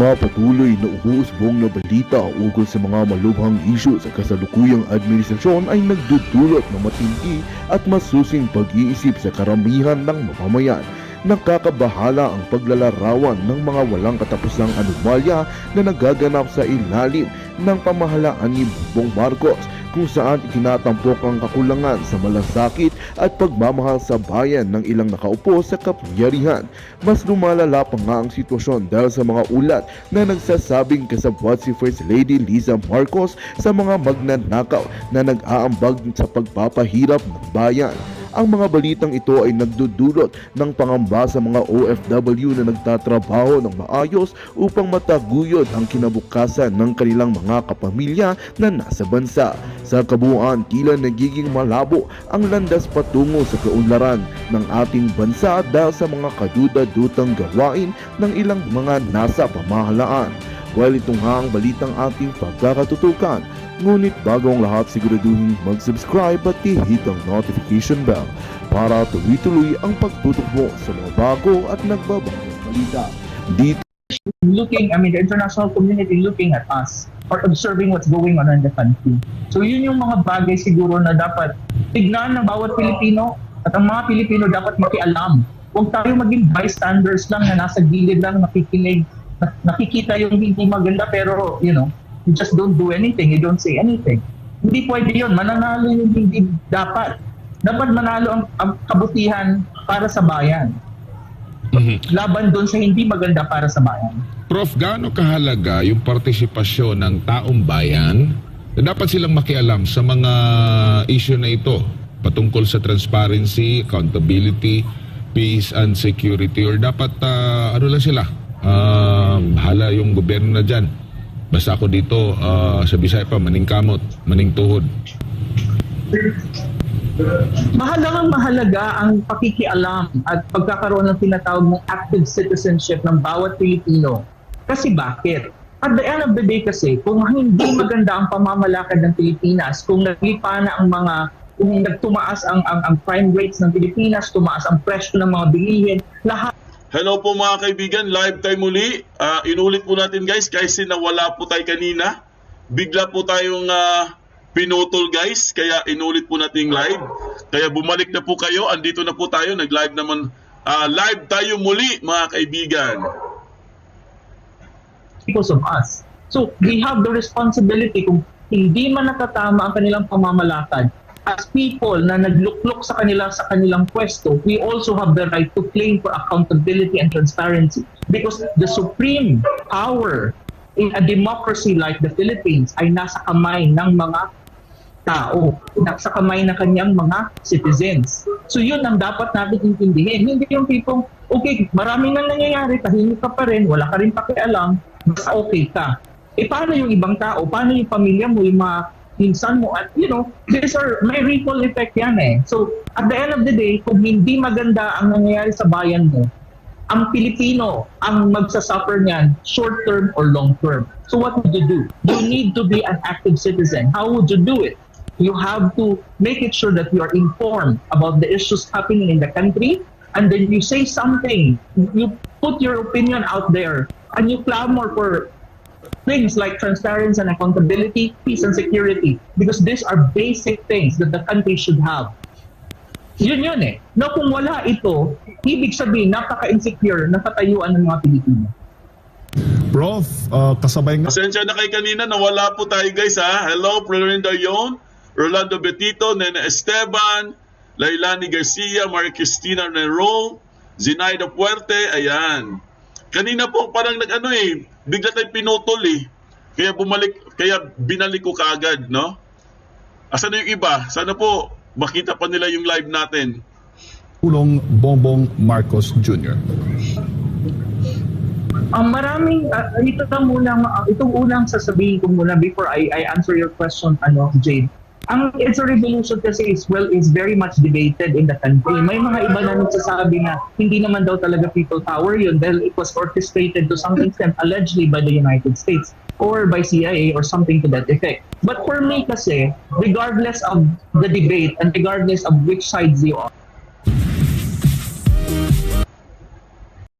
Mga patuloy na umuusbong na balita ukol sa mga malubhang isyu sa kasalukuyang administrasyon ay nagdudulot ng matindi at masusing pag-iisip sa karamihan ng mamamayan. Nakakabahala ang paglalarawan ng mga walang katapusang anomalya na nagaganap sa ilalim ng pamahalaan ni Bongbong Marcos kung saan itinatampok ang kakulangan sa malasakit at pagmamahal sa bayan ng ilang nakaupo sa kapangyarihan. Mas lumalala pa nga ang sitwasyon dahil sa mga ulat na nagsasabing kasabwat si First Lady Liza Marcos sa mga magnanakaw na nag-aambag sa pagpapahirap ng bayan. Ang mga balitang ito ay nagdudulot ng pangamba sa mga OFW na nagtatrabaho ng maayos upang mataguyod ang kinabukasan ng kanilang mga kapamilya na nasa bansa. Sa kabuuan, tila nagiging malabo ang landas patungo sa kaunlaran ng ating bansa dahil sa mga kaduda-dutang gawain ng ilang mga nasa pamahalaan. Well, ito nga ang balitang ating pagkakatutukan. Ngunit bago ang lahat siguraduhin mag-subscribe at i-hit ang notification bell para tuloy-tuloy ang pagtutok mo sa mga bago at nagbabagong balita. Dito looking, I mean, the international community looking at us or observing what's going on in the country. So yun yung mga bagay siguro na dapat tignan ng bawat Pilipino at ang mga Pilipino dapat makialam. Huwag tayo maging bystanders lang na nasa gilid lang nakikinig, na- nakikita yung hindi maganda pero, you know, you just don't do anything, you don't say anything. Hindi pwede yun. Mananalo yung hindi dapat. Dapat manalo ang, ang kabutihan para sa bayan. Mhm. Laban doon sa hindi maganda para sa bayan. Prof, gaano kahalaga yung partisipasyon ng taong bayan na dapat silang makialam sa mga issue na ito patungkol sa transparency, accountability, peace and security or dapat ah, ano lang sila ah, bahala yung gobyerno na dyan basta ako dito ah, sa Bisaya pa maning kamot, maning tuhod Mahalagang mahalaga ang pakikialam at pagkakaroon ng tinatawag ng active citizenship ng bawat Pilipino. Kasi bakit? At the end of the day kasi, kung hindi maganda ang pamamalakad ng Pilipinas, kung naglipa na ang mga kung nagtumaas ang, ang, ang crime rates ng Pilipinas, tumaas ang presyo ng mga bilihin, lahat Hello po mga kaibigan, live tayo muli. Ah, inulit po natin guys, kasi nawala po tayo kanina. Bigla po tayong ah, pinutol guys, kaya inulit po natin live. Kaya bumalik na po kayo, andito na po tayo, nag-live naman. Ah, live tayo muli mga kaibigan. because of us. So, we have the responsibility kung hindi man natatama ang kanilang pamamalakad, as people na nagluklok sa kanila sa kanilang pwesto, we also have the right to claim for accountability and transparency. Because the supreme power in a democracy like the Philippines ay nasa kamay ng mga tao, nasa kamay ng kanyang mga citizens. So yun ang dapat natin intindihin. Hindi yung tipong, okay, maraming nang nangyayari, tahimik ka pa rin, wala ka rin pakialam, basta okay ka. Eh paano yung ibang tao? Paano yung pamilya mo, yung mga pinsan mo? At you know, these are, may ripple effect yan eh. So at the end of the day, kung hindi maganda ang nangyayari sa bayan mo, ang Pilipino ang magsasuffer niyan short term or long term. So what would you do? You need to be an active citizen. How would you do it? You have to make it sure that you are informed about the issues happening in the country and then you say something. You put your opinion out there and you clamor for things like transparency and accountability, peace and security because these are basic things that the country should have. Yun yun eh. No, kung wala ito, ibig sabihin napaka-insecure ng katayuan ng mga Pilipino. Prof, uh, kasabay nga Pasensya na kay kanina, nawala po tayo guys ha. Hello, Florinda Yon, Rolando Betito, Nena Esteban, Lailani Garcia, Maria Cristina Nerol, Zinaida Puerte, ayan. Kanina po parang nag-ano eh, bigla tayong pinutol eh. Kaya bumalik, kaya binalik ko kaagad, no? Asan na yung iba? Sana po makita pa nila yung live natin. Pulong Bongbong Marcos Jr. Ang maraming, uh, ito na muna, uh, itong unang sasabihin ko muna before I, I answer your question, ano, Jade. Ang EDSA revolution kasi is, well, is very much debated in the country. May mga iba na nagsasabi na hindi naman daw talaga people power yun dahil it was orchestrated to some extent allegedly by the United States or by CIA or something to that effect. But for me kasi, regardless of the debate and regardless of which sides you are,